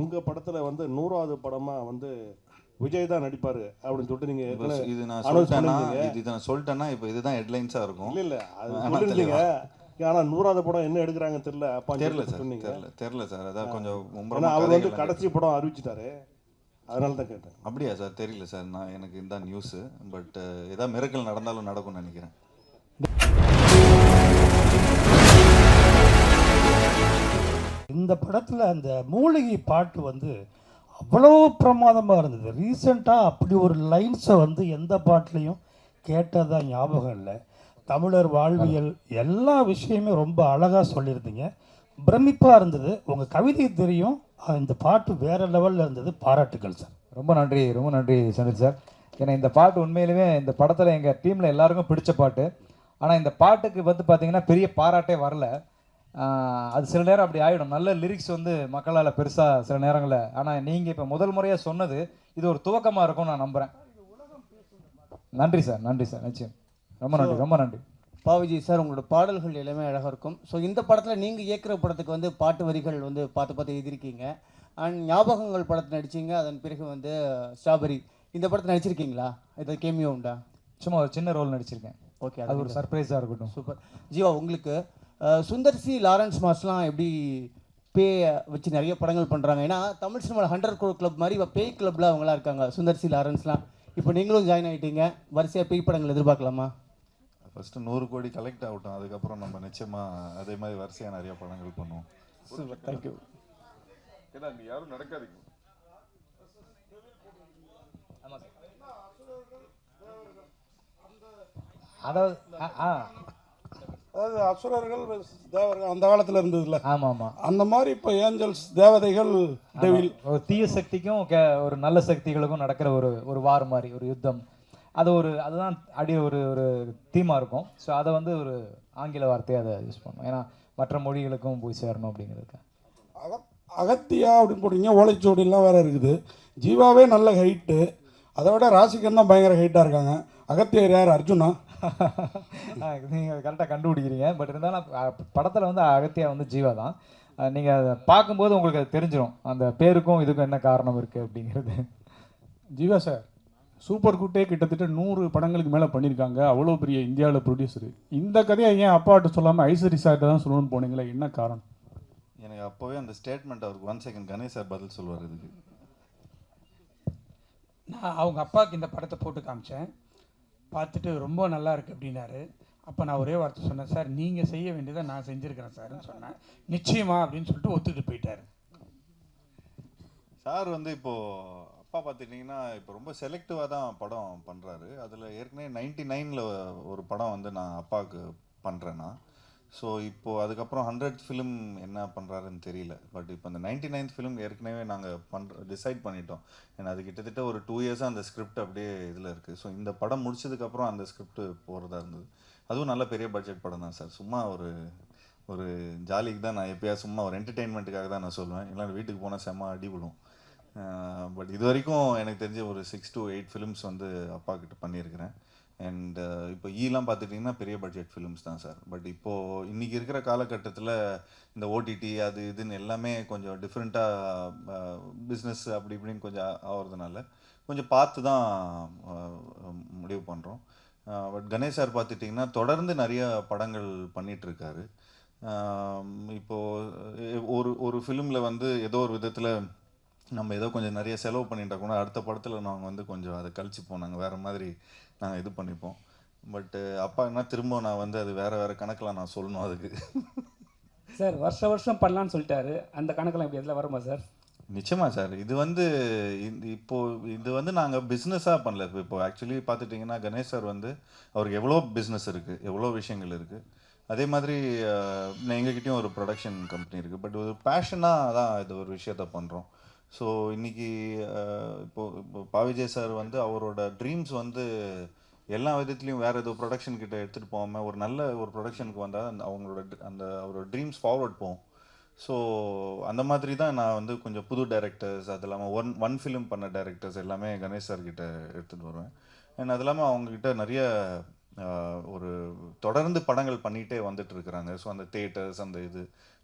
உங்கள் படத்தில் வந்து நூறாவது படமாக வந்து விஜய் தான் நடிப்பார் அப்படின்னு சொல்லிட்டு நீங்கள் இது நான் சொல்லிட்டேன்னா. இது நான் சொல்லிட்டேன்னா இப்போ இதுதான் ஹெட்லைன்ஸாக இருக்கும். இல்லை இல்லை அது ஆனால் நூறாவது படம் என்ன எடுக்கிறாங்க தெரியல அப்பா தெரில சார். தெரில தெரில சார். அதான் கொஞ்சம் அவர் வந்து கடைசி படம் அறிவிச்சிட்டாரு. அதனால தான் கேட்டேன். அப்படியா சார்? தெரியல சார். நான் எனக்கு இதுதான் நியூஸு பட் ஏதாவது மிரக்கல் நடந்தாலும் நடக்கும்னு நினைக்கிறேன். அந்த படத்தில் அந்த மூலிகை பாட்டு வந்து அவ்வளோ பிரமாதமாக இருந்தது. ரீசெண்டாக அப்படி ஒரு லைன்ஸை வந்து எந்த பாட்டுலேயும் கேட்டதாக ஞாபகம் இல்லை. தமிழர் வாழ்வியல் எல்லா விஷயமே ரொம்ப அழகாக சொல்லியிருந்தீங்க. பிரமிப்பாக இருந்தது. உங்கள் கவிதை தெரியும். இந்த பாட்டு வேறு லெவலில் இருந்தது. பாராட்டுக்கள் சார். ரொம்ப நன்றி. ரொம்ப நன்றி சந்தித் சார். ஏன்னா இந்த பாட்டு உண்மையிலுமே இந்த படத்தில் எங்கள் டீமில் எல்லாருக்கும் பிடிச்ச பாட்டு. ஆனால் இந்த பாட்டுக்கு வந்து பார்த்திங்கன்னா பெரிய பாராட்டே வரல. அது சில நேரம் அப்படி ஆகிடும் நல்ல லிரிக்ஸ் வந்து மக்களால் பெருசாக சில நேரங்களில். ஆனால் நீங்கள் இப்போ முதல் முறையாக சொன்னது இது ஒரு துவக்கமாக இருக்கும்னு நான் நம்புகிறேன் நன்றி சார் நன்றி சார். நிச்சயம். ரொம்ப நன்றி ரொம்ப நன்றி. பாவிஜி சார் உங்களோட பாடல்கள் எல்லாமே அழகாக இருக்கும். ஸோ இந்த படத்தில் நீங்கள் இயக்குற படத்துக்கு வந்து பாட்டு வரிகள் வந்து பார்த்து பார்த்து எழுதியிருக்கீங்க. அண்ட் ஞாபகங்கள் படத்தில் நடிச்சீங்க. அதன் பிறகு வந்து ஸ்ட்ராபெரி. இந்த படத்தில் நடிச்சிருக்கீங்களா? இது கேமியோ உண்டா? சும்மா ஒரு சின்ன ரோல் நடிச்சிருக்கேன். ஓகே அது ஒரு சர்ப்ரைஸாக இருக்கட்டும். சூப்பர். ஜீவா உங்களுக்கு சுந்தர் சி லாரன்ஸ் மாஸ்லாம் எப்படி பே வச்சு நிறைய படங்கள் பண்ணுறாங்க ஏன்னா தமிழ் சினிமாவில் ஹண்ட்ரட் க்ரோ கிளப் மாதிரி இப்போ பேய் கிளப்பில் அவங்களாம் இருக்காங்க சுந்தர் சி லாரன்ஸ்லாம். இப்போ நீங்களும் ஜாயின் ஆகிட்டீங்க வரிசையாக பேய் படங்கள் எதிர்பார்க்கலாமா? ஃபஸ்ட்டு நூறு கோடி கலெக்ட் ஆகட்டும். அதுக்கப்புறம் நம்ம நிச்சயமாக அதே மாதிரி வரிசையாக நிறைய படங்கள் பண்ணுவோம். தேங்க்யூ ஏன்னா நீ யாரும் நடக்காதீங்க. அதாவது ஆ, ஆ. அதாவது அசுரர்கள் தேவர்கள் அந்த காலத்தில் இருந்ததுல. ஆமாம். ஆமாம் அந்த மாதிரி இப்போ ஏஞ்சல்ஸ் தேவதைகள் டெவில் ஒரு தீய சக்திக்கும் கே- ஒரு நல்ல சக்திகளுக்கும் நடக்கிற ஒரு ஒரு வார் மாதிரி ஒரு யுத்தம். அது ஒரு அதுதான் அடி ஒரு ஒரு தீமாக இருக்கும். ஸோ அதை வந்து ஒரு ஆங்கில வார்த்தையை அதை யூஸ் பண்ணும். ஏன்னா மற்ற மொழிகளுக்கும் போய் சேரணும் அப்படிங்கிறதுக்கு. அக அகத்தியா அப்படின்னு போட்டீங்க ஓலைச்சுவடிலாம் வேற இருக்குது. ஜீவாவே நல்ல ஹைட்டு அதை விட ராசிகன் தான் பயங்கர ஹைட்டாக இருக்காங்க. அகத்தியர் யார்? அர்ஜுனா. நீங்கள் கரெக்டாக கண்டுபிடிக்கிறீங்க. பட் இருந்தாலும் படத்தில் வந்து அகத்தியா வந்து ஜீவா தான். நீங்கள் அதை பார்க்கும்போது உங்களுக்கு அது தெரிஞ்சிடும் அந்த பேருக்கும் இதுக்கும் என்ன காரணம் இருக்குது அப்படிங்கிறது. ஜீவா சார் சூப்பர் குட்டே கிட்டத்தட்ட நூறு படங்களுக்கு மேலே பண்ணியிருக்காங்க. அவ்வளோ பெரிய இந்தியாவில் ப்ரொடியூசர் இந்த கதையை ஏன் அப்பாட்ட சொல்லாமல் ஐஸ்வரி சார்கிட்ட தான் சொல்லணும்னு போனீங்களே? என்ன காரணம்? எனக்கு அப்போவே அந்த ஸ்டேட்மெண்ட் அவருக்கு ஒன் செகண்ட் கணேஷ் சார் பதில் சொல்லுவார் இதுக்கு. நான் அவங்க அப்பாவுக்கு இந்த படத்தை போட்டு காமிச்சேன். பார்த்துட்டு ரொம்ப நல்லா இருக்குது அப்படின்னாரு. அப்போ நான் ஒரே வார்த்தை சொன்னேன் சார் நீங்கள் செய்ய வேண்டியதை நான் செஞ்சுருக்கிறேன் சார்னு சொன்னேன். நிச்சயமா அப்படின்னு சொல்லிட்டு ஒத்துக்கிட்டு போயிட்டாரு. சார் வந்து இப்போது அப்பா பார்த்துட்டிங்கன்னா இப்போ ரொம்ப செலக்டிவாக தான் படம் பண்ணுறாரு அதில் ஏற்கனவே நைன்டி நைனில் ஒரு படம் வந்து நான் அப்பாவுக்கு பண்ணுறேன்னா ஸோ இப்போது அதுக்கப்புறம் ஹண்ட்ரட் ஃபிலிம் என்ன பண்ணுறாருன்னு தெரியல. பட் இப்போ அந்த நைன்டி நைன்த் ஃபிலிம் ஏற்கனவே நாங்கள் பண்ணுற டிசைட் பண்ணிட்டோம். ஏன்னா அது கிட்டத்தட்ட ஒரு டூ இயர்ஸாக அந்த ஸ்கிரிப்ட் அப்படியே இதில் இருக்குது ஸோ இந்த படம் முடிச்சதுக்கப்புறம் அந்த ஸ்கிரிப்ட் போகிறதா இருந்தது. அதுவும் நல்ல பெரிய பட்ஜெட் படம் தான் சார். சும்மா ஒரு ஒரு ஜாலிக்கு தான் நான் எப்பயாவது சும்மா ஒரு என்டர்டெயின்மெண்ட்டுக்காக தான் நான் சொல்லுவேன் இல்லை வீட்டுக்கு போனால் செம்ம அடி விடும் பட் இது வரைக்கும் எனக்கு தெரிஞ்ச ஒரு சிக்ஸ் டு எயிட் ஃபிலிம்ஸ் வந்து அப்பா கிட்ட பண்ணியிருக்கிறேன். அண்ட் uh, இப்போ ஈலாம் பார்த்துட்டிங்கன்னா பெரிய பட்ஜெட் ஃபிலிம்ஸ் தான் சார் பட் இப்போது இன்றைக்கி இருக்கிற காலகட்டத்தில் இந்த ஓடிடி அது இதுன்னு எல்லாமே கொஞ்சம் டிஃப்ரெண்ட்டாக பிஸ்னஸ் அப்படி இப்படின்னு கொஞ்சம் ஆகிறதுனால கொஞ்சம் பார்த்து தான் முடிவு பண்ணுறோம் பட் கணேஷ் சார் பார்த்துட்டிங்கன்னா தொடர்ந்து நிறைய படங்கள் பண்ணிகிட்ருக்காரு இப்போது ஒரு ஒரு ஃபிலிமில் வந்து ஏதோ ஒரு விதத்தில் நம்ம ஏதோ கொஞ்சம் நிறைய செலவு பண்ணிட்டா கூட அடுத்த படத்தில் நாங்கள் வந்து கொஞ்சம் அதை கழிச்சுப்போம் நாங்கள் வேறு மாதிரி நாங்கள் இது பண்ணிப்போம். பட்டு அப்பா என்ன திரும்ப நான் வந்து அது வேறு வேறு கணக்கில் நான் சொல்லணும் அதுக்கு. சார் வருஷ வருஷம் பண்ணலான்னு சொல்லிட்டாரு. அந்த கணக்கெல்லாம் இப்படி எதில் வருமா சார் நிச்சயமா சார் இது வந்து இந்த- இப்போ இது வந்து நாங்கள் பிஸ்னஸாக பண்ணல. இப்போ இப்போ ஆக்சுவலி பார்த்துட்டிங்கன்னா கணேஷ் சார் வந்து அவருக்கு எவ்வளோ பிஸ்னஸ் இருக்குது எவ்வளோ விஷயங்கள் இருக்குது அதே மாதிரி எங்ககிட்டயும் ஒரு ப்ரொடக்ஷன் கம்பெனி இருக்குது பட் ஒரு பேஷனாக தான் இது ஒரு விஷயத்த பண்ணுறோம் ஸோ இன்றைக்கி இப்போது இப்போ இப்போ பாவிஜய் சார் வந்து அவரோட ட்ரீம்ஸ் வந்து எல்லா விதத்துலேயும் வேறு ஏதோ ப்ரொடக்ஷன் கிட்ட எடுத்துகிட்டு போகாமல் ஒரு நல்ல ஒரு ப்ரொடக்ஷனுக்கு வந்தால் அந்த அவங்களோட அந்த அவரோட ட்ரீம்ஸ் ஃபார்வர்ட் போகும். ஸோ அந்த மாதிரி தான் நான் வந்து கொஞ்சம் புது டைரக்டர்ஸ் அது இல்லாமல் ஒன் ஒன் ஃபிலிம் பண்ண டேரக்டர்ஸ் எல்லாமே கணேஷ் சார்கிட்ட எடுத்துகிட்டு வருவேன். அண்ட் அது இல்லாமல் அவங்கக்கிட்ட நிறைய ஒரு தொடர்ந்து படங்கள் பண்ணிகிட்டே வந்துட்டு இருக்கிறாங்க. ஸோ அந்த தேட்டர்ஸ் அந்த இது.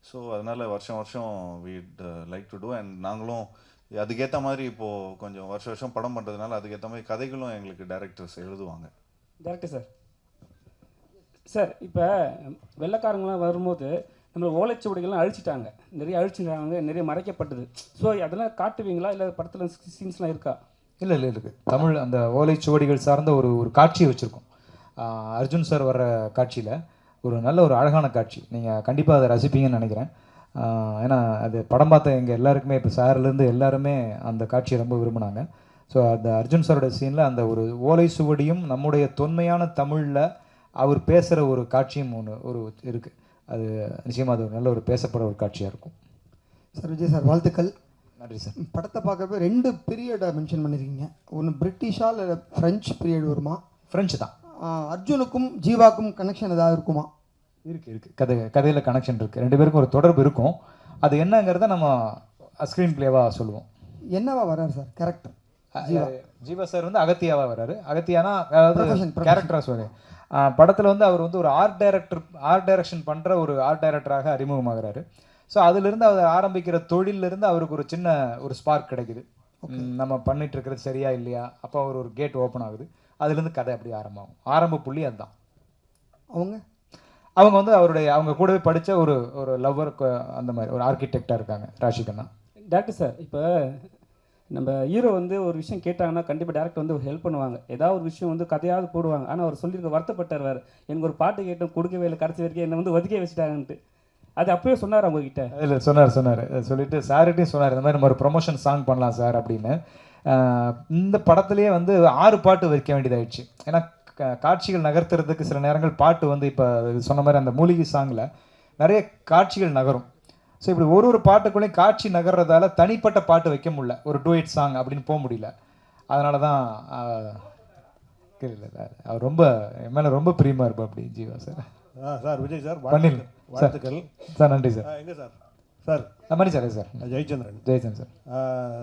ஸோ அதனால வருஷம் வருஷம் வீட் லைக் டு டூ அண்ட் நாங்களும் அதுக்கேற்ற மாதிரி இப்போது கொஞ்சம் வருஷம் வருஷம் படம் பண்ணுறதுனால அதுக்கேற்ற மாதிரி கதைகளும் எங்களுக்கு டைரக்டர்ஸ் எழுதுவாங்க. டேரக்டர் சார் சார் இப்போ வெள்ளைக்காரங்களாம் வரும்போது நம்ம ஓலைச்சுவடிகள்லாம் அழிச்சிட்டாங்க. நிறைய அழிச்சிட்டாங்க நிறைய மறைக்கப்பட்டது. ஸோ அதெல்லாம் காட்டுவீங்களா? இல்லை படத்தில் சீன்ஸ்லாம் இருக்கா? இல்லை இல்லை இருக்குது தமிழ் அந்த ஓலைச்சுவடிகள் சார்ந்த ஒரு ஒரு காட்சியை வச்சுருக்கோம். அர்ஜுன் சார் வர்ற காட்சியில் ஒரு நல்ல ஒரு அழகான காட்சி. நீங்கள் கண்டிப்பாக அதை ரசிப்பீங்கன்னு நினைக்கிறேன். ஏன்னா அது படம் பார்த்த எங்கள் எல்லாருக்குமே இப்போ சார்லேருந்து எல்லாருமே அந்த காட்சியை ரொம்ப விரும்பினாங்க. ஸோ அந்த அர்ஜுன் சாரோட சீனில் அந்த ஒரு ஓலை சுவடியும் நம்முடைய தொன்மையான தமிழில் அவர் பேசுகிற ஒரு காட்சியும் ஒன்று ஒரு இருக்குது அது நிச்சயமாக அது ஒரு நல்ல ஒரு பேசப்படுற ஒரு காட்சியாக இருக்கும். சார் விஜய் சார் வாழ்த்துக்கள். நன்றி சார். படத்தை பார்க்கப்ப ரெண்டு பீரியடை மென்ஷன் பண்ணியிருக்கீங்க ஒன்று பிரிட்டிஷா இல்லை ஃப்ரெஞ்ச் பீரியட் வருமா? ஃப்ரெஞ்சு தான். அர்ஜுனுக்கும் ஜீவாக்கும் கனெக்ஷன் ஏதாவது இருக்குமா? இருக்கு இருக்கு. கதை கதையில் கனெக்ஷன் இருக்கு. ரெண்டு பேருக்கும் ஒரு தொடர்பு இருக்கும். அது என்னங்கிறத நம்ம ஸ்க்ரீன் பிளேவாக சொல்லுவோம். என்னவா வர்றாரு சார்? கேரக்டர் ஜீவா. சார் வந்து அகத்தியாவா வராரு அகத்தியானா அதாவது Profession, profession. கேரக்டரா சொல்லி. படத்தில் வந்து அவர் வந்து ஒரு ஆர்ட் டைரக்டர் ஆர்ட் டைரக்ஷன் பண்ணுற ஒரு ஆர்ட் டைரக்டராக அறிமுகமாகிறாரு. ஸோ அதிலிருந்து அவர் ஆரம்பிக்கிற தொழிலிருந்து அவருக்கு ஒரு சின்ன ஒரு ஸ்பார்க் கிடைக்குது. நம்ம பண்ணிட்டு இருக்கிறது சரியா இல்லையா? அப்போ அவர் ஒரு கேட் ஓப்பன் ஆகுது. அதுலேருந்து கதை அப்படி ஆரம்பமாகும். ஆரம்ப புள்ளி அதுதான். அவங்க? அவங்க வந்து அவருடைய அவங்க கூடவே படித்த ஒரு ஒரு லவ்வர் அந்த மாதிரி ஒரு ஆர்கிடெக்டாக இருக்காங்க ராஷிகண்ணா டேரக்டர் சார் இப்போ நம்ம ஹீரோ வந்து ஒரு விஷயம் கேட்டாங்கன்னா கண்டிப்பாக டேரக்டர் வந்து ஹெல்ப் பண்ணுவாங்க. ஏதாவது ஒரு விஷயம் வந்து கதையாவது போடுவாங்க. ஆனால் அவர் சொல்லியிருக்க வருத்தப்பட்டார் வேறு. எனக்கு ஒரு பாட்டு கேட்டோம் கொடுக்கவே இல்லை கடைசி வரைக்கும் என்னை வந்து ஒதுக்கே வச்சுட்டாங்கன்ட்டு. அது அப்பவே சொன்னார் உங்ககிட்ட? இல்லை சொன்னார் சொன்னார். சொல்லிட்டு சார்கிட்டையும் சொன்னார் இந்த மாதிரி நம்ம ஒரு ப்ரொமோஷன் சாங் பண்ணலாம் சார் அப்படின்னு. இந்த படத்துலேயே வந்து ஆறு பாட்டு வைக்க வேண்டியதாயிடுச்சு. ஏன்னா காட்சிகள் நகர்த்துறதுக்கு சில நேரங்கள் பாட்டு வந்து இப்போ சொன்ன மாதிரி அந்த மூலிகை சாங்கில் நிறைய காட்சிகள் நகரும். ஸோ இப்படி ஒரு ஒரு பாட்டுக்குள்ளேயும் காட்சி நகர்றதால தனிப்பட்ட பாட்டு வைக்க முடியல. ஒரு டூயட் சாங் அப்படின்னு போக முடியல. அதனால தான் அவர் ரொம்ப என் மேலே ரொம்ப பிரியமாக இருப்பா அப்படி Jeeva sir. Sir Vijay sir பண்ணிடலாம் வாழ்த்துக்கள். சார் நன்றி சார். எங்க sir? Sir Mani sir. Sir Jayachandran. Jayachandran sir.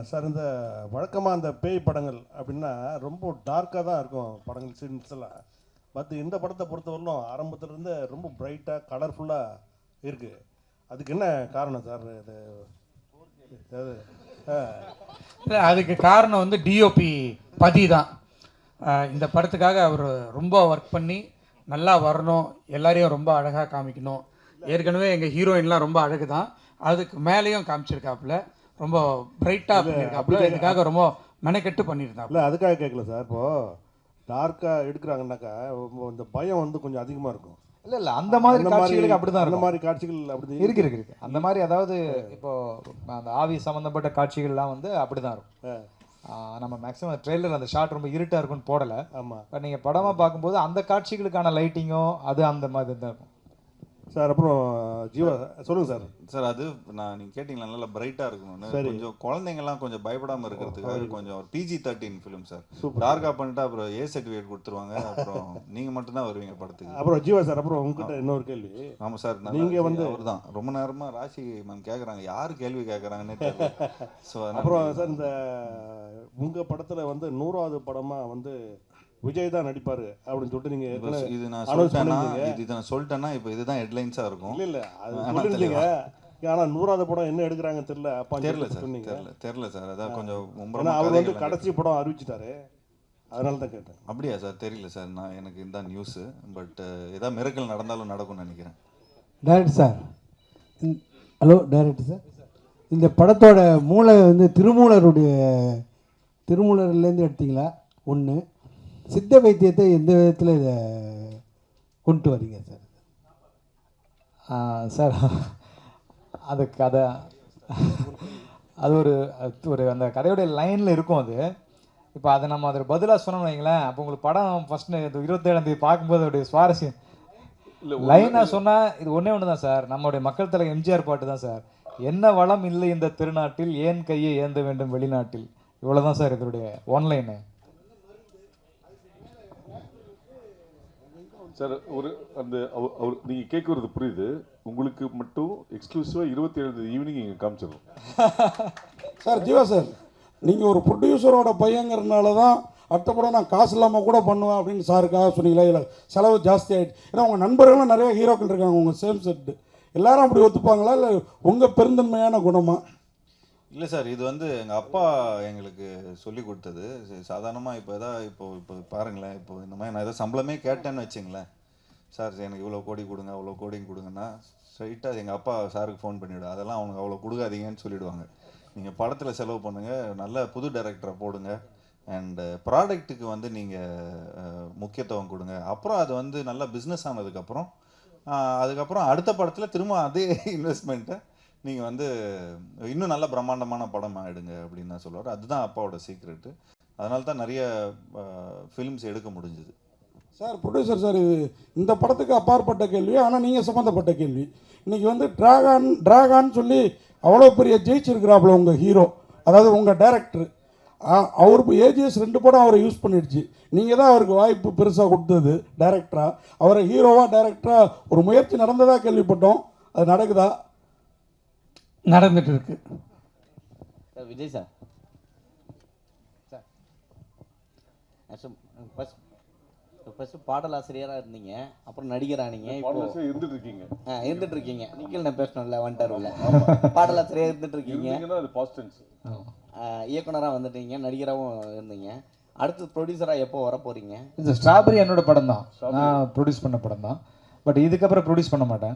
Sir இந்த வழக்கமாக அந்த பேய் படங்கள் அப்படின்னா ரொம்ப டார்க்காக தான் இருக்கும் படங்கள் சீன்ஸ் எல்லாம். பட் இந்த படத்தை பொறுத்தவரையிலும் ஆரம்பத்துல இருந்து ரொம்ப பிரைட்டாக கலர்ஃபுல்லாக இருக்குது அதுக்கு என்ன காரணம் சார்? இது அதுக்கு காரணம் வந்து டிஓபி பதி தான். இந்த படத்துக்காக அவர் ரொம்ப ஒர்க் பண்ணி நல்லா வரணும் எல்லாரையும் ரொம்ப அழகாக காமிக்கணும். ஏற்கனவே எங்கள் ஹீரோயின்லாம் ரொம்ப அழகு தான் அதுக்கு மேலேயும் காமிச்சிருக்காப்புல. ரொம்ப பிரைட்டாக பண்ணியிருக்காப்புல இதுக்காக ரொம்ப மெனக்கெட்டு பண்ணியிருந்தாப்புல இல்லை அதுக்காக கேட்கல சார். இப்போது டார்க்காக எடுக்கிறாங்கன்னாக்கா இந்த பயம் வந்து கொஞ்சம் அதிகமாக இருக்கும். இல்ல இல்ல அந்த மாதிரி அந்த காட்சிகளுக்கு அப்படிதான் அந்த இருக்கும். மாதிரி காட்சிகள் அப்படி இருக்கு இருக்கு இருக்கு. அந்த மாதிரி அதாவது இப்போ அந்த ஆவி சம்பந்தப்பட்ட காட்சிகள்லாம் வந்து அப்படிதான் இருக்கும். ஆ, நம்ம மேக்ஸிமம் ட்ரெய்லர் அந்த ஷாட் ரொம்ப இருட்டா இருக்கும்னு போடல. ஆமாம் பட் நீங்க படமா பார்க்கும்போது அந்த காட்சிகளுக்கான லைட்டிங்கோ அது அந்த மாதிரி தான் இருக்கும். சார் அப்புறம் ஜீவா சொல்லுங்கள் சார். சார் அது நான் நீங்க கேட்டீங்களா? நல்லா பிரைட்டா இருக்கணும்னு. கொஞ்சம் குழந்தைங்கலாம் கொஞ்சம் பயப்படாம இருக்கிறதுக்காக கொஞ்சம் ஒரு பிஜி தேர்ட்டின் ஃபிலிம் சார். டார்கா பண்ணிட்டு அப்புறம் ஏ சர்டிஃபிகேட் கொடுத்துருவாங்க. அப்புறம் நீங்க மட்டும் தான் வருவீங்க படத்துக்கு. அப்புறம் ஜீவா சார் அப்புறம் உங்ககிட்ட இன்னொரு கேள்வி. ஆமா சார் நீங்க வந்து- அவர் தான் ரொம்ப நேரமா ராசி மேம் கேக்குறாங்க. யாரு கேள்வி கேக்குறாங்கன்னே தெரியல. அப்புறம் சார் இந்த உங்கள் படத்தில் வந்து நூறாவது படமாக வந்து விஜய் தான் நடிப்பார் அப்படின்னு சொல்லிட்டு ஏற்கனவே இது நான் சொல்லிட்டேன்னா. இது நான் சொல்லிட்டேன்னா இப்போ இதுதான் ஹெட்லைன்ஸா இருக்கும். இல்லை இல்லை அது ஆனா சொல்லியிருந்தீங்க. ஆனால் நூறாவது படம் என்ன எடுக்கிறாங்கன்னு தெரியல அப்பா தெரியல சார் தெரியல தெரியல சார். அதான் கொஞ்சம் அவர் வந்து கடைசி படம் அறிவிச்சிட்டாரு. அதனால தான் கேட்டேன். அப்படியா சார்? தெரியல சார். நான் எனக்கு இதுதான் நியூஸ் பட் ஏதாவது மிரக்கல் நடந்தாலும் நடக்கும்னு நினைக்கிறேன். Director sir hello director sir. இந்த படத்தோட மூளை வந்து திருமூலருடைய திருமூலர்லேருந்து எடுத்தீங்களா? ஒன்று சித்த வைத்தியத்தை எந்த விதத்தில் இதை கொண்டு வரீங்க சார்? ஆ, சார் அது கதை அது ஒரு ஒரு அந்த கதையோடைய லைனில் இருக்கும் அது. இப்போ அதை நம்ம அதில் பதிலாக சொன்னோம்னு வைங்களேன் அப்போ உங்களுக்கு படம் ஃபஸ்ட்டு இருபத்தேழாம் தேதி பார்க்கும்போது அதோடைய சுவாரஸ்யம். லைனாக சொன்னால் இது ஒன்றே ஒன்று தான் சார். நம்மளுடைய மக்கள் தலைவர் எம்ஜிஆர் பாட்டு தான் சார். என்ன வளம் இல்லை இந்த திருநாட்டில் ஏன் கையை ஏந்த வேண்டும் வெளிநாட்டில்? இவ்வளோ தான் சார் இதனுடைய ஒன்லைனு சார் ஒரு அந்த அவர் நீங்கள் கேட்குறது புரியுது. உங்களுக்கு மட்டும் எக்ஸ்க்ளூசிவாக இருபத்தி ஏழு ஈவினிங் இங்கே காமிச்சிடணும் சார் ஜீவா சார் நீங்கள் ஒரு ப்ரொடியூசரோட பையங்கிறதுனால தான் அடுத்த நான் காசு இல்லாமல் கூட பண்ணுவேன் அப்படின்னு சாருக்காக சொன்னீங்களா? இல்லை செலவு ஜாஸ்தி ஆகிடுச்சு ஏன்னா உங்கள் நண்பர்களும் நிறைய ஹீரோக்கள் இருக்காங்க உங்கள் சேம் செட்டு எல்லாரும் அப்படி ஒத்துப்பாங்களா? இல்லை உங்கள் பெருந்தன்மையான குணமாக இல்லை சார் இது வந்து எங்கள் அப்பா எங்களுக்கு சொல்லி கொடுத்தது. சாதாரணமாக இப்போ எதாவது இப்போ இப்போ பாருங்களேன் இப்போ இந்த மாதிரி நான் ஏதாவது சம்பளமே கேட்டேன்னு வச்சுங்களேன். சார் எனக்கு இவ்வளோ கோடி கொடுங்க அவ்வளோ கோடி கொடுங்கன்னா ஸ்ட்ரைட்டாக எங்கள் அப்பா சாருக்கு ஃபோன் பண்ணிவிடும் அதெல்லாம் அவனுக்கு அவ்வளோ கொடுக்காதீங்கன்னு சொல்லிவிடுவாங்க நீங்கள் படத்தில் செலவு பண்ணுங்கள் நல்ல புது டைரக்டரை போடுங்க அண்டு ப்ராடக்ட்டுக்கு வந்து நீங்கள் முக்கியத்துவம் கொடுங்க. அப்புறம் அது வந்து நல்லா பிஸ்னஸ் ஆனதுக்கப்புறம் அதுக்கப்புறம் அடுத்த படத்தில் திரும்ப அதே இன்வெஸ்ட்மெண்ட்டை நீங்கள் வந்து இன்னும் நல்ல பிரம்மாண்டமான படம் ஆகிடுங்க அப்படின்னு தான் சொல்லுவார். அதுதான் அப்பாவோட சீக்ரெட்டு அதனால தான் நிறைய ஃபிலிம்ஸ் எடுக்க முடிஞ்சுது. சார் ப்ரொடியூசர் சார் இது இந்த படத்துக்கு அப்பாற்பட்ட கேள்வி ஆனால் நீங்கள் சம்மந்தப்பட்ட கேள்வி. இன்றைக்கி வந்து டிராகான் டிராகான்னு சொல்லி அவ்வளோ பெரிய ஜெயிச்சிருக்கிறாப்புல உங்கள் ஹீரோ அதாவது உங்கள் டைரக்டர் அவர் ஏஜிஎஸ் ரெண்டு படம் அவரை யூஸ் பண்ணிடுச்சு. நீங்கள் தான் அவருக்கு வாய்ப்பு பெருசாக கொடுத்தது டைரக்டராக அவரை ஹீரோவாக டைரக்டராக ஒரு முயற்சி நடந்ததாக கேள்விப்பட்டோம். அது நடக்குதா? நடந்துட்டு இருக்கு sir Vijay sir. Sir. First first பாடலாசிரியராக இருந்தீங்க. அப்புறம் நடிகரானீங்க இப்போ பாடலாசிரியர் இருந்துட்டு இருக்கீங்க. ஆ இருந்துட்டு இருக்கீங்க நிக்கில் நான் பேசணும்ல வந்துட்டார் உள்ள. பாடலாசிரியர் இருந்துட்டு இருக்கீங்க. இயக்குனராக வந்துட்டீங்க நடிகராகவும் இருந்தீங்க. அடுத்து ப்ரொடியூசராக எப்போ வர போகிறீங்க இந்த ஸ்ட்ராபெரி என்னோட படம் தான் நான் ப்ரொடியூஸ் பண்ண படம் தான் பட் இதுக்கப்புறம் ப்ரொடியூஸ் பண்ண மாட்டேன்.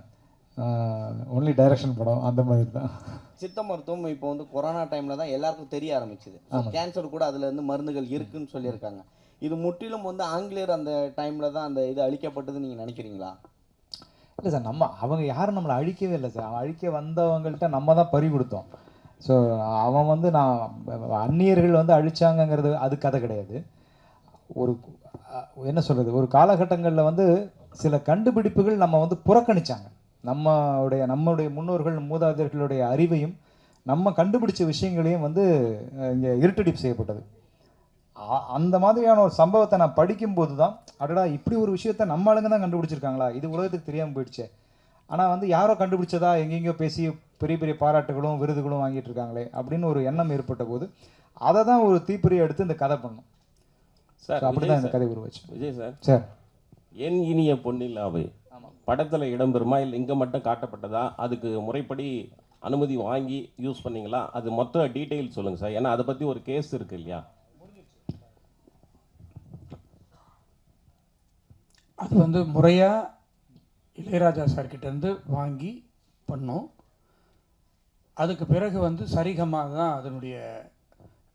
ஒன்லி டைரக்ஷன் படம் அந்த மாதிரி தான். சித்த மருத்துவம் இப்போ வந்து கொரோனா டைமில் தான் எல்லாருக்கும் தெரிய ஆரம்பிச்சுது. கேன்சர் கூட அதுல இருந்து மருந்துகள் இருக்குன்னு சொல்லியிருக்காங்க. இது முற்றிலும் வந்து ஆங்கிலேயர் அந்த டைமில் தான் அந்த இது அழிக்கப்பட்டதுன்னு நீங்கள் நினைக்கிறீங்களா? இல்லை சார் நம்ம அவங்க யாரும் நம்மளை அழிக்கவே இல்லை சார். அவன் அழிக்க வந்தவங்கள்ட்ட நம்ம தான் பறி கொடுத்தோம். ஸோ அவன் வந்து நான் அந்நியர்கள் வந்து அழிச்சாங்கங்கிறது அது கதை கிடையாது. ஒரு என்ன சொல்கிறது ஒரு காலகட்டங்களில் வந்து சில கண்டுபிடிப்புகள் நம்ம வந்து புறக்கணிச்சாங்க. நம்மளுடைய நம்மளுடைய முன்னோர்கள் மூதாதையர்களுடைய அறிவையும் நம்ம கண்டுபிடிச்ச விஷயங்களையும் வந்து இங்கே இருட்டடிப்பு செய்யப்பட்டது. அந்த மாதிரியான ஒரு சம்பவத்தை நான் படிக்கும்போது தான் அடடா இப்படி ஒரு விஷயத்த நம்ம ஆளுங்க தான் கண்டுபிடிச்சிருக்காங்களா? இது உலகத்துக்கு தெரியாமல் போயிடுச்சே. ஆனால் வந்து யாரோ கண்டுபிடிச்சதா எங்கெங்கேயோ பேசி பெரிய பெரிய பாராட்டுகளும் விருதுகளும் வாங்கிட்டு இருக்காங்களே அப்படின்னு ஒரு எண்ணம் ஏற்பட்ட போது அதை தான் ஒரு தீப்பொறியை எடுத்து இந்த கதை பண்ணோம் சார் அப்படிதான் இந்த கதை. உருவாச்சு. விஜய் சார். சார். என் இனிய பொன்னில்லாவை படத்தில் இடம்பெறுமா இல்லை இங்கே மட்டும் காட்டப்பட்டதா? அதுக்கு முறைப்படி அனுமதி வாங்கி யூஸ் பண்ணீங்களா? அது மொத்த டீட்டெயில் சொல்லுங்கள் சார் ஏன்னா அதை பற்றி ஒரு கேஸ் இருக்கு இல்லையா? அது வந்து முறையாக இளையராஜா சார்கிட்ட இருந்து வாங்கி பண்ணோம். அதுக்கு பிறகு வந்து சரிகமாக தான் அதனுடைய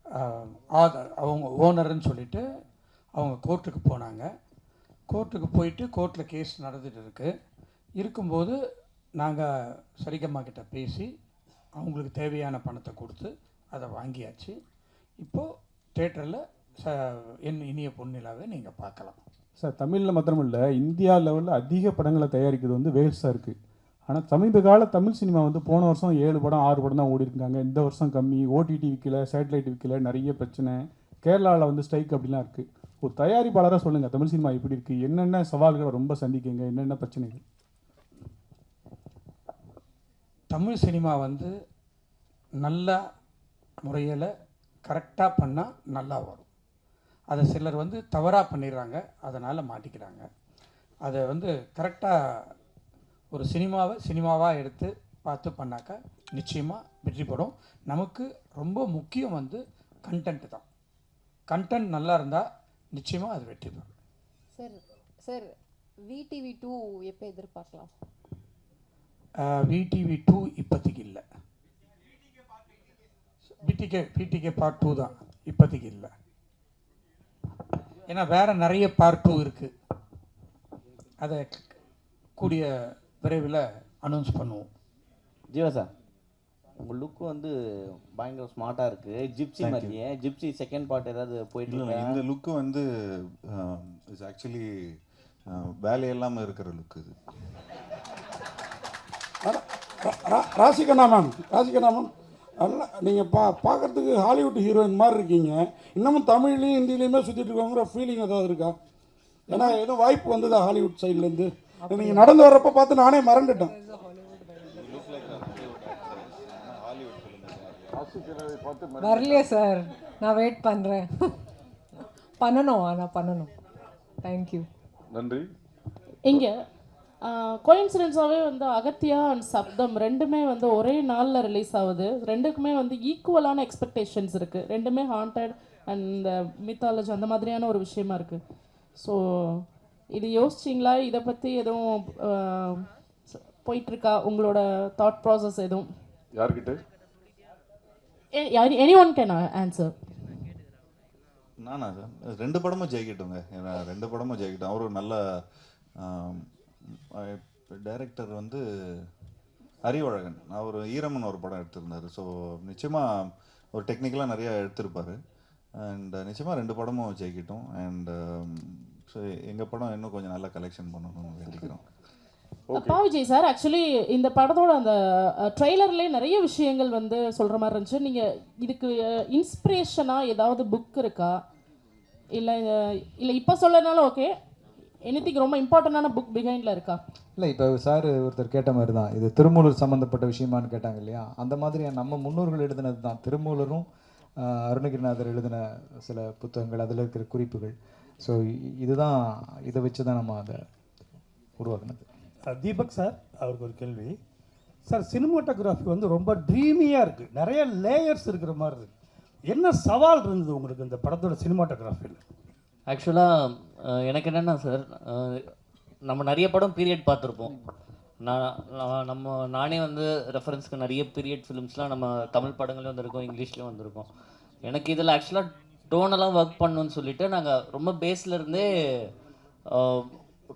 ஆஹ், ஆத அவங்க ஓனர்னு சொல்லிட்டு அவங்க கோர்ட்டுக்கு போனாங்க. கோர்ட்டுக்கு போயிட்டு கோர்ட்டில் கேஸ் நடந்துகிட்டு இருக்குது இருக்கும்போது நாங்கள் சரிகம்மா கிட்ட பேசி அவங்களுக்கு தேவையான பணத்தை கொடுத்து அதை வாங்கியாச்சு. இப்போது தேட்டரில் ச என் இனிய பொன்னிலாவை நீங்கள் பார்க்கலாம். சார் தமிழில் மாத்திரமில்ல இந்தியா லெவலில் அதிக படங்களை தயாரிக்கிறது வந்து வேல்ஸாக இருக்குது ஆனால் சமீப கால தமிழ் சினிமா வந்து போன வருஷம் ஏழு படம் ஆறு படம் தான் ஓடிருக்காங்க இந்த வருஷம் கம்மி ஓடிடி விற்கல சேட்டலைட் விற்கல நிறைய பிரச்சனை. கேரளாவில் வந்து ஸ்ட்ரைக் அப்படிலாம் இருக்குது ஒரு தயாரிப்பாளராக சொல்லுங்கள் தமிழ் சினிமா எப்படி இருக்குது என்னென்ன சவால்களை ரொம்ப சந்திக்குங்க என்னென்ன பிரச்சனைகள்? தமிழ் சினிமா வந்து நல்ல முறையில் கரெக்டாக பண்ணால் நல்லா வரும். அதை சிலர் வந்து தவறாக பண்ணிடுறாங்க அதனால் மாட்டிக்கிறாங்க. அதை வந்து கரெக்டாக ஒரு சினிமாவை சினிமாவாக எடுத்து பார்த்து பண்ணாக்கா நிச்சயமாக வெற்றி படும் நமக்கு ரொம்ப முக்கியம் வந்து கண்டென்ட் தான். கண்டென்ட் நல்லா இருந்தால் நிச்சயமாக அது வெற்றி பெறும் சார் சார் விடிவி டூ எப்போ எதிர்பார்க்கலாம்? விடிவி டூ இப்போதைக்கு இல்லை. பிடிகே பிடிகே பார்ட் டூ தான். இப்போதைக்கு இல்லை. ஏன்னா வேற நிறைய பார்ட் டூ இருக்குது அதை கூடிய விரைவில் அனௌன்ஸ் பண்ணுவோம். ஜீவா சார் உங்கள் லுக் வந்து பயங்கர ஸ்மார்ட்டாக இருக்குது ஜிப்சி. மாதிரியே. ஜிப்சி செகண்ட் பார்ட் ஏதாவது போயிட்டு? இந்த லுக்கு வந்து இட்ஸ் ஆக்சுவலி வேலையெல்லாமல் இருக்கிற லுக் இது. ராசிகண்ணா மேம் ராசிகண்ணா மேம் நல்லா நீங்கள் பா பார்க்கறதுக்கு ஹாலிவுட் ஹீரோயின் மாதிரி இருக்கீங்க. இன்னமும் தமிழ்லையும் ஹிந்திலையுமே சுற்றிட்டு இருக்கோங்கிற ஃபீலிங் ஏதாவது இருக்கா? ஏன்னா எதுவும் வாய்ப்பு வந்ததா ஹாலிவுட் சைட்லேருந்து நீங்கள் நடந்து வர்றப்ப பார்த்து நானே மறந்துட்டேன் ஆசிரியரை பார்த்து வரலையே சார். நான் வெயிட் பண்ணுறேன் பண்ணணும் ஆனால் பண்ணணும். தேங்க்யூ நன்றி. இங்கே கோயின்சிடென்ஸாகவே வந்து அகத்தியா அண்ட் சப்தம் ரெண்டுமே வந்து ஒரே நாளில் ரிலீஸ் ஆகுது. ரெண்டுக்குமே வந்து ஈக்குவலான எக்ஸ்பெக்டேஷன்ஸ் இருக்குது ரெண்டுமே ஹாண்டட் அண்ட் இந்த மித்தாலஜி அந்த மாதிரியான ஒரு விஷயமா இருக்குது ஸோ இது யோசிச்சிங்களா? இதை பற்றி எதுவும் போயிட்டுருக்கா உங்களோட தாட் ப்ராசஸ் எதுவும்? யார்கிட்ட? எனி ஒன் கேன் ஆன்சர் நானா சார் ரெண்டு படமும் ஜெயிக்கட்டுங்க ஏன்னா ரெண்டு படமும் ஜெயிக்கட்டும். அவரும் நல்ல டைரக்டர் வந்து அறிவழகன். அவர் ஈரமன் ஒரு படம் எடுத்திருந்தார். ஸோ நிச்சயமாக ஒரு டெக்னிக்கலாக நிறையா எடுத்திருப்பார். அண்ட் நிச்சயமாக ரெண்டு படமும் ஜெயிக்கட்டும். அண்ட் ஸோ எங்கள் படம் இன்னும் கொஞ்சம் நல்லா கலெக்ஷன் பண்ணணும்னு வேண்டிக்கிறோம். அப்பா விஜய் சார் ஆக்சுவலி இந்த படத்தோட அந்த ட்ரெய்லர்லேயே நிறைய விஷயங்கள் வந்து சொல்கிற மாதிரி இருந்துச்சு. நீங்கள் இதுக்கு இன்ஸ்பிரேஷனாக ஏதாவது புக் இருக்கா? இல்லை இல்லை இப்போ சொல்லனாலும் ஓகே எனிதிங் ரொம்ப இம்பார்ட்டண்டான புக் பிஹைண்டில் இருக்கா? இல்லை இப்போ சார் ஒருத்தர் கேட்ட மாதிரி தான். இது திருமூலர் சம்மந்தப்பட்ட விஷயமான்னு கேட்டாங்க இல்லையா? அந்த மாதிரி நம்ம முன்னோர்கள் எழுதினது தான். திருமூலரும் அருணகிரிநாதர் எழுதின சில புத்தகங்கள் அதில் இருக்கிற குறிப்புகள். ஸோ இதுதான் இதை வச்சு தான் நம்ம அதை உருவாக்குனது. தீபக் சார் அவருக்கு ஒரு கேள்வி. சார் சினிமாட்டோகிராஃபி வந்து ரொம்ப ட்ரீமியாக இருக்குது நிறைய லேயர்ஸ் இருக்கிற மாதிரி இருக்கு. என்ன சவால் இருந்தது உங்களுக்கு இந்த படத்தோட சினிமாட்டோகிராஃபியில் ஆக்சுவலாக எனக்கு என்னென்னா சார் நம்ம நிறைய படம் பீரியட் பார்த்துருப்போம். நான் நம்ம நானே வந்து ரெஃபரன்ஸ்க்கு நிறைய பீரியட் ஃபிலிம்ஸ்லாம் நம்ம தமிழ் படங்களையும் வந்திருக்கோம் இங்கிலீஷ்லேயும் வந்திருக்கோம். எனக்கு இதில் ஆக்சுவலாக டோனெல்லாம் ஒர்க் பண்ணணும்னு சொல்லிட்டு நாங்கள் ரொம்ப பேஸ்லேருந்தே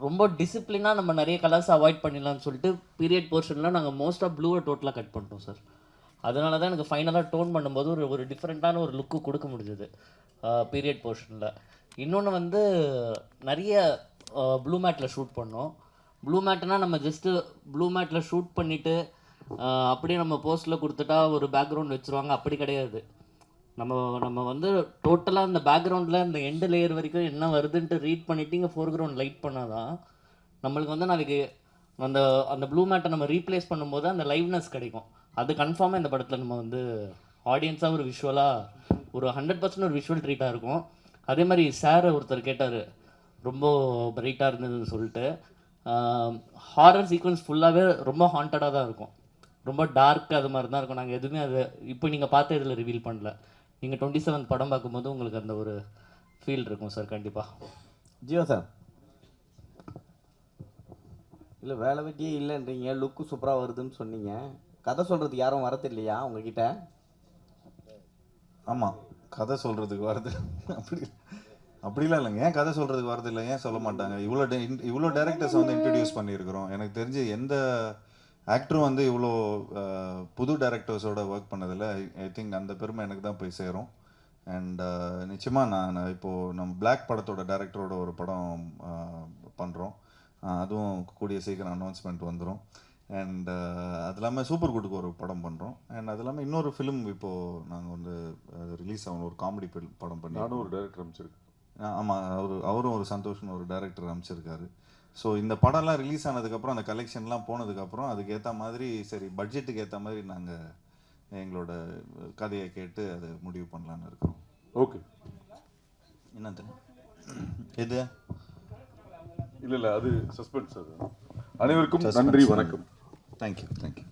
ரொம்ப டிசிப்ளினாக நம்ம நிறைய கலர்ஸ் அவாய்ட் பண்ணிடலாம்னு சொல்லிட்டு பீரியட் போர்ஷனில் நாங்கள் மோஸ்ட் ஆஃப் ப்ளூவை டோட்டலாக கட் பண்ணிட்டோம் சார் அதனால தான் எனக்கு ஃபைனலாக டோன் பண்ணும்போது ஒரு ஒரு டிஃப்ரெண்ட்டான ஒரு லுக்கு கொடுக்க முடிஞ்சது பீரியட் போர்ஷனில் இன்னொன்று வந்து நிறைய ப்ளூ மேட்டில் ஷூட் பண்ணோம். ப்ளூ மேட்னா நம்ம ஜஸ்ட்டு ப்ளூ மேட்டில் ஷூட் பண்ணிவிட்டு அப்படியே நம்ம போஸ்ட்டில் கொடுத்துட்டா ஒரு பேக்ரவுண்ட் வச்சுருவாங்க. அப்படி கிடையாது. நம்ம நம்ம வந்து டோட்டலாக அந்த பேக்ரவுண்டில் அந்த எண்டு லேயர் வரைக்கும் என்ன வருதுன்ட்டு ரீட் பண்ணிவிட்டு இங்கே ஃபோர் கிரவுண்ட் லைட் பண்ணால் தான் நம்மளுக்கு வந்து நாளைக்கு அந்த அந்த ப்ளூ மேட்டை நம்ம ரீப்ளேஸ் பண்ணும்போது அந்த லைவ்னஸ் கிடைக்கும். அது கன்ஃபார்மாக இந்த படத்தில் நம்ம வந்து ஆடியன்ஸாக ஒரு விஷுவலாக ஒரு ஹண்ட்ரட் பர்சன்ட் ஒரு விஷுவல் ட்ரீட்டாக இருக்கும். அதே மாதிரி சார் ஒருத்தர் கேட்டார் ரொம்ப பிரைட்டாக இருந்ததுன்னு சொல்லிட்டு. ஹாரர் சீக்வன்ஸ் ஃபுல்லாகவே ரொம்ப ஹாண்டடாக தான் இருக்கும். ரொம்ப டார்க் அது மாதிரி தான் இருக்கும். நாங்கள் எதுவுமே அது இப்போ நீங்கள் பார்த்து இதில் ரிவீல் பண்ணல. நீங்கள் டுவெண்ட்டி செவன்த் படம் பார்க்கும்போது உங்களுக்கு அந்த ஒரு ஃபீல் இருக்கும் சார் கண்டிப்பாக ஜியோ சார் இல்லை வேலை வெட்டியே இல்லைன்றீங்க. லுக்கு சூப்பராக வருதுன்னு சொன்னீங்க. கதை சொல்கிறதுக்கு யாரும் வரது இல்லையா உங்ககிட்ட? ஆமாம் கதை சொல்கிறதுக்கு வருது அப்படி அப்படிலாம் இல்லைங்க. ஏன் கதை சொல்கிறதுக்கு வரது இல்லை? ஏன் சொல்ல மாட்டாங்க? இவ்வளோ இவ்வளோ டேரக்டர்ஸ் வந்து இன்ட்ரடியூஸ் பண்ணியிருக்கிறோம். எனக்கு தெரிஞ்சு எந்த ஆக்டரும் வந்து இவ்வளோ புது டேரக்டர்ஸோட ஒர்க் பண்ணதில்ல ஐ திங்க் அந்த பெருமை எனக்கு தான் போய் சேரும். அண்ட் நிச்சயமாக நான் இப்போது நம்ம பிளாக் படத்தோட டேரக்டரோட ஒரு படம் பண்ணுறோம் அதுவும் கூடிய சீக்கிரம் அனௌன்ஸ்மெண்ட் வந்துடும் அண்ட் அது இல்லாமல் சூப்பர் குட்டுக்கு ஒரு படம் பண்ணுறோம் அண்ட் அது இல்லாமல் இன்னொரு ஃபிலிம் இப்போது நாங்கள் வந்து ரிலீஸ் ஆகணும். ஒரு காமெடி படம் பண்ணி நானும் ஒரு director அமைச்சிருக்கேன். ஆமாம் அவர் அவரும் ஒரு சந்தோஷ்னு ஒரு டைரக்டர் அமைச்சிருக்காரு. ஸோ இந்த படம்லாம் ரிலீஸ் ஆனதுக்கப்புறம் அந்த கலெக்ஷன்லாம் போனதுக்கப்புறம் அதுக்கு ஏற்ற மாதிரி சரி பட்ஜெட்டுக்கு ஏற்ற மாதிரி நாங்கள் எங்களோட கதையை கேட்டு அதை முடிவு பண்ணலான்னு இருக்கோம் ஓகே என்னது எது? இல்ல இல்ல அது சஸ்பென்ஸ் அது. அனைவருக்கும் நன்றி வணக்கம். Thank you thank you